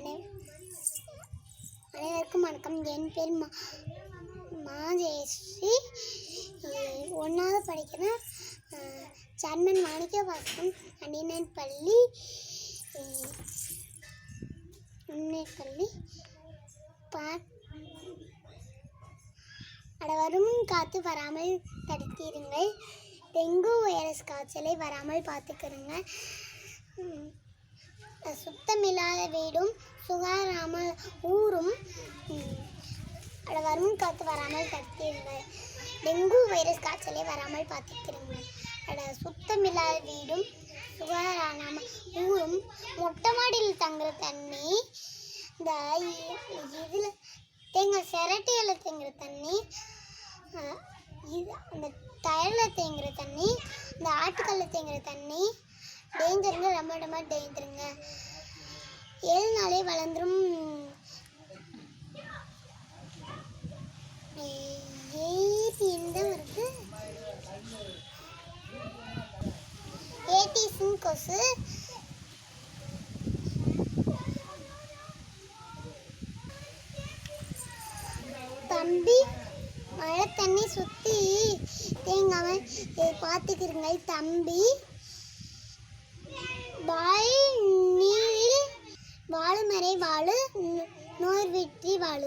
அனை அனைவருக்கும் வணக்கம். என் பேர் மா மாஜெயஸ்ரீ ஒன்றாவது படிக்கிறேன் சர்மன் மாணிக்க வாசகம் அணிநன் பள்ளி உன்னர் பள்ளி பா அட வரும் காத்து வராமல் தடுத்திருங்கள். டெங்கு வைரஸ் காய்ச்சலை வராமல் பார்த்துக்கிறோங்க சுத்தமில்லாத வீடும் சுகாராமல் ஊரும் ம், அட வரும் காத்து வராமல் தடுத்திருங்கள் டெங்கு வைரஸ் காய்ச்சலை வராமல் பார்த்துக்கிறங்க அட சுத்தமில்லாத வீடும் சுகாராம ஊரும் மொட்டை மாடியில் தங்குற தண்ணி இந்த இதில் தேங்காய் சிரட்டையில் தேங்குற தண்ணி இது அந்த டயரில் தேங்குற தண்ணி இந்த ஆட்டுக்கல்ல தேங்குற தண்ணி டேஞ்சருங்க ரொம்ப ரொம்ப டேஞ்சருங்க ஏழு நாளே வளர்ந்துரும். ஏபின்னு கொசு. தம்பி மழை தண்ணி சுற்றி தேங்காம பார்த்துக்கிறீங்க தம்பி. வாய் നൂറ് വെട്ടി വാൾ.